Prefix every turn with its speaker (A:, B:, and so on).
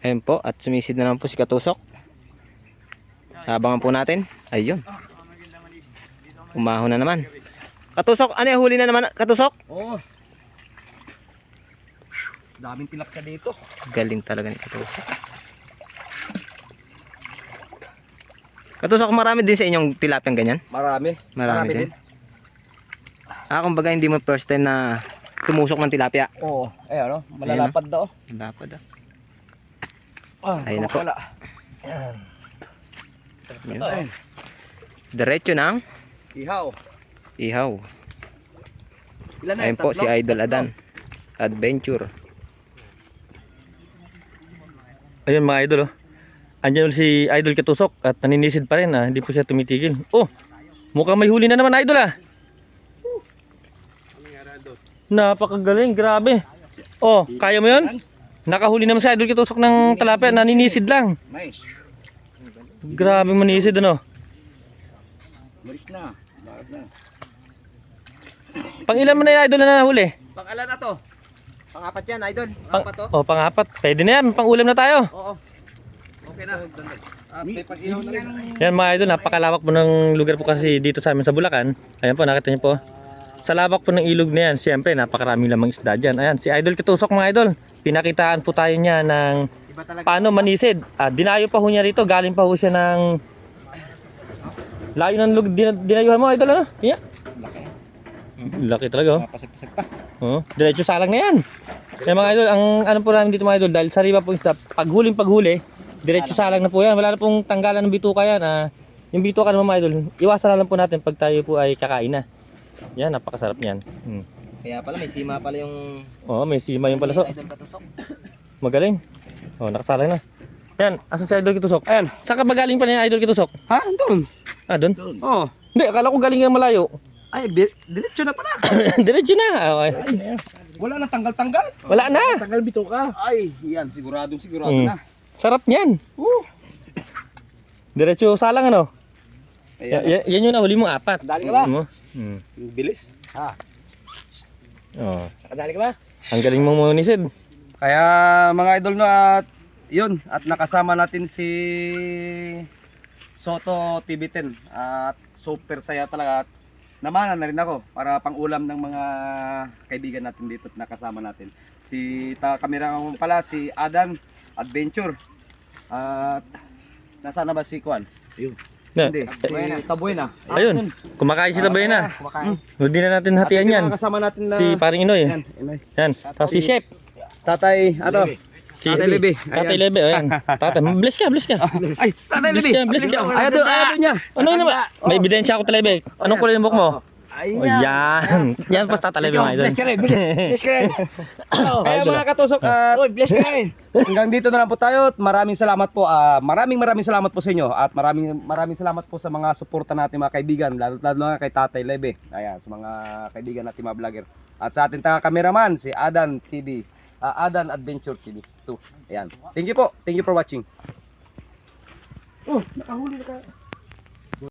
A: Ayun po, at sumisid na naman po si Katusok. Abangan po natin. Ayun. Umahon na naman. Katusok, ano yung huli na naman? Katusok?
B: Oo. Daming tilapia dito.
A: Galing talaga ni Katusok. Katusok, marami din sa inyong tilapiyang ganyan?
B: Marami.
A: Marami, din. Ah, kumbaga hindi mo first time na tumusok ng tilapia.
B: Oo. Eh ano, malalapad daw.
A: Dapat ah.
B: Ah,
A: Ayun na po.
B: wala.
A: Yun.
B: Ayun.
A: Diretso ng
B: Ihaw.
A: ihaw.
B: Ilan na
A: Ayun
B: yun?
A: po si? Idol Adan. Adventure.
C: Ayun mga idol oh. Andiyan si Idol Katusok at naninisid pa rin ah. Hindi po siya tumitigil. Oh! Mukhang may huli na naman Idol ah. Napakagaling, grabe. Oh, kaya mo yun? Nakahuli naman si Idol Katusok ng talapia, naninisid lang.
B: Nice.
C: Grabe manisid ano.
B: Malis na. Bakit na?
C: Pang ilan mo na yung Idol na nahuli?
B: Pang-ala na to. Pang-apat yan, idol.
C: Pang,
B: Apat to.
C: oh, pangapat. Pwede na yan, pang ulam na tayo.
B: Oo. Okay na. At may pag-ihaw na rin.
C: Yan mga idol, napakalawak po ng lugar po kasi dito sa amin sa Bulacan. Ayan po, nakita niyo po. Sa lawak po ng ilog na yan, siyempre napakaraming lamang isda dyan. Ayan, si Idol Kitusok mga idol. Pinakitaan po tayo niya ng paano manisid. Ah, dinayo pa ho niya rito, galing pa ho siya ng layo ng lug, din, dinayuhan mo idol ano? Yeah. Laki talaga oh.
B: Pasag-pasag pa.
C: Oh, diretso salang na yan. Kaya mga idol, ang ano po namin dito mga idol, dahil sa riba po isda, paghuling paghuli, diretso salang na po yan. Wala na pong tanggalan ng bituka yan. Ah, yung bituka naman mga idol, iwasan na lang po natin pag tayo po ay kakain na. Yan, napakasarap niyan. Hmm.
A: Kaya pala may sima pala yung
C: Oh, may sima yung palaso.
A: Idol Katusok.
C: Magaling. Oh, nakasalang na. Yan, asan si Idol Kitusok?
B: Ayan.
C: Saan ka ba galing pa niya Idol Kitusok?
B: Ha? Doon.
C: Ah, doon?
B: Oo.
C: Hindi, akala ko galing nga malayo.
B: Ay, bi- diretso na pala.
C: diretso na. Ah, Okay.
B: Wala na tanggal-tanggal.
C: Wala na.
B: Tanggal bito ka. Ay, yan. Siguradong sigurado
C: Mm.
B: na.
C: Sarap niyan.
B: Uh.
C: Diretso salang ano?
B: Ayan.
C: Ya- yan yung nahuli mong apat.
B: Dali ka ba?
C: Mo? Hmm.
B: Bilis. Ha?
C: Oh.
B: Nakadali ka ba?
C: Ang galing mong munisid.
B: Kaya mga idol no at yun at nakasama natin si Soto TV10 at super saya talaga at namanan na rin ako para pang ulam ng mga kaibigan natin dito at nakasama natin. Si ta kamera ko pala si Adan Adventure at nasaan na ba si Kwan? Ayun. Hindi, si Tabuena.
C: Ayun. Kumakain si Tabay na.
B: Kumakain.
C: Hindi na natin hatian yan.
B: Kasama natin na
C: Si paring Inoy.
B: Yan, Inoy.
C: Yan. Tapos si Chef.
B: Tatay, ato.
C: Si
B: Tatay Lebe.
C: Tatay Lebe. Ayan. Tatay. Bless ka, bless ka.
B: Ay, Tatay
C: Bless
B: Lebe.
C: ka, bless ka.
B: Ayaw doon, niya.
C: Ano yun? May ebidensya ako Talebe. Anong kulay ng buhok mo?
B: Ay,
C: Oh, yan. Yan po Tatay Lebe mga idol.
D: Bless ka rin, bless ka rin. Oh,
B: Kaya mga katusok, at
D: Uy, bless ka rin.
B: hanggang dito na lang po tayo. At Maraming salamat po. ah, maraming maraming salamat po sa inyo. At maraming maraming salamat po sa mga suporta natin mga kaibigan. Lalo lalo na kay Tatay Lebe. Ayan, sa mga kaibigan natin mga vlogger. At sa ating taga cameraman, si Adan TV. ah, Adan Adventure TV 2. Ayan. Thank you po. Thank you for watching. Oh, nakahuli na ka.